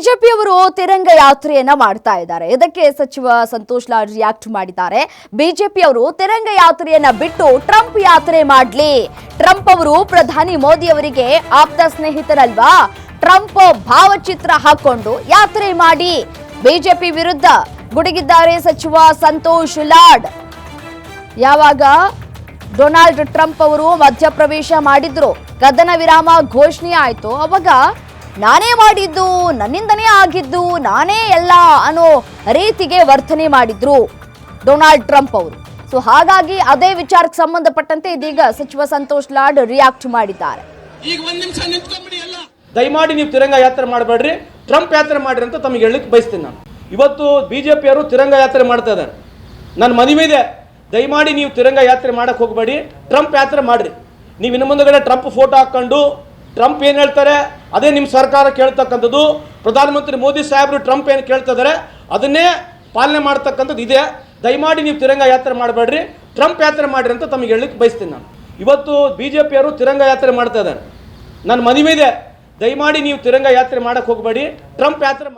ಬಿಜೆಪಿಯವರು ತಿರಂಗ ಯಾತ್ರೆಯನ್ನ ಮಾಡ್ತಾ ಇದ್ದಾರೆ. ಇದಕ್ಕೆ ಸಚಿವ ಸಂತೋಷ್ ಲಾಡ್ ರಿಯಾಕ್ಟ್ ಮಾಡಿದ್ದಾರೆ. ಬಿಜೆಪಿಯವರು ತಿರಂಗ ಯಾತ್ರೆಯನ್ನ ಬಿಟ್ಟು ಟ್ರಂಪ್ ಯಾತ್ರೆ ಮಾಡ್ಲಿ. ಟ್ರಂಪ್ ಅವರು ಪ್ರಧಾನಿ ಮೋದಿ ಅವರಿಗೆ ಆಪ್ತ ಸ್ನೇಹಿತರಲ್ವಾ? ಟ್ರಂಪ್ ಭಾವಚಿತ್ರ ಹಾಕೊಂಡು ಯಾತ್ರೆ ಮಾಡಿ. ಬಿಜೆಪಿ ವಿರುದ್ಧ ಗುಡುಗಿದ್ದಾರೆ ಸಚಿವ ಸಂತೋಷ್ ಲಾಡ್. ಯಾವಾಗ ಡೊನಾಲ್ಡ್ ಟ್ರಂಪ್ ಅವರು ಮಧ್ಯಪ್ರವೇಶ ಮಾಡಿದ್ರು? ಕದನ ವಿರಾಮ ಘೋಷಣೆ ಆಯ್ತು. ಅವಾಗ ನಾನೇ ಮಾಡಿದ್ದು ನನ್ನಿಂದನೇ ಆಗಿದ್ದು ನಾನೇ ಎಲ್ಲ ಅನ್ನೋ ರೀತಿಗೆ ವರ್ತನೆ ಮಾಡಿದ್ರು ಡೊನಾಲ್ಡ್ ಟ್ರಂಪ್ ಅವರು. ಸೊ ಹಾಗಾಗಿ ಅದೇ ವಿಚಾರಕ್ಕೆ ಸಂಬಂಧಪಟ್ಟಂತೆ ಇದೀಗ ಸಚಿವ ಸಂತೋಷ್ ಲಾಡ್ ರಿಯಾಕ್ಟ್ ಮಾಡಿದ್ದಾರೆ. ಈಗ ಒಂದ್ ನಿಮಿಷ ನಿಂತ್ಕೊಂಡ್ಬಿಡಿ ಎಲ್ಲ. ದಯಮಾಡಿ ನೀವು ತಿರಂಗ ಯಾತ್ರೆ ಮಾಡಬೇಡ್ರಿ. ಟ್ರಂಪ್ ಯಾತ್ರೆ ಮಾಡ್ರಿ ಅಂತ ತಮಗೆ ಹೇಳಲಿಕ್ಕೆ ಬಯಸ್ತೀನಿ ನಾನು. ಇವತ್ತು ಬಿ ಜೆ ಪಿಯವರು ತಿರಂಗ ಯಾತ್ರೆ ಮಾಡ್ತಾ ಇದ್ದಾರೆ. ನನ್ನ ಮನವಿ ಇದೆ. ದಯಮಾಡಿ ನೀವು ತಿರಂಗ ಯಾತ್ರೆ ಮಾಡಕ್ಕೆ ಹೋಗಬೇಡಿ. ಟ್ರಂಪ್ ಯಾತ್ರೆ ಮಾಡ್ರಿ. ನೀವು ಇನ್ನು ಮುಂದಗಡೆ ಟ್ರಂಪ್ ಫೋಟೋ ಹಾಕ್ಕೊಂಡು ಟ್ರಂಪ್ ಏನು ಹೇಳ್ತಾರೆ? ಅದೇ ನಿಮ್ಮ ಸರ್ಕಾರ ಕೇಳ್ತಕ್ಕಂಥದ್ದು. ಪ್ರಧಾನಮಂತ್ರಿ ಮೋದಿ ಸಾಹೇಬರು ಟ್ರಂಪ್ ಏನು ಕೇಳ್ತಾ ಇದ್ದಾರೆ ಅದನ್ನೇ ಪಾಲನೆ ಮಾಡ್ತಕ್ಕಂಥದ್ದು ಇದೆ. ದಯಮಾಡಿ ನೀವು ತಿರಂಗ ಯಾತ್ರೆ ಮಾಡಬೇಡ್ರಿ. ಟ್ರಂಪ್ ಯಾತ್ರೆ ಮಾಡಿರಿ ಅಂತ ತಮಗೆ ಹೇಳಲಿಕ್ಕೆ ಬಯಸ್ತೀನಿ ನಾನು. ಇವತ್ತು ಬಿ ಜೆ ಪಿಯವರು ತಿರಂಗ ಯಾತ್ರೆ ಮಾಡ್ತಾ ಇದ್ದಾರೆ. ನನ್ನ ಮನವಿ ಇದೆ. ದಯಮಾಡಿ ನೀವು ತಿರಂಗ ಯಾತ್ರೆ ಮಾಡೋಕ್ಕೆ ಹೋಗಬೇಡಿ. ಟ್ರಂಪ್ ಯಾತ್ರೆ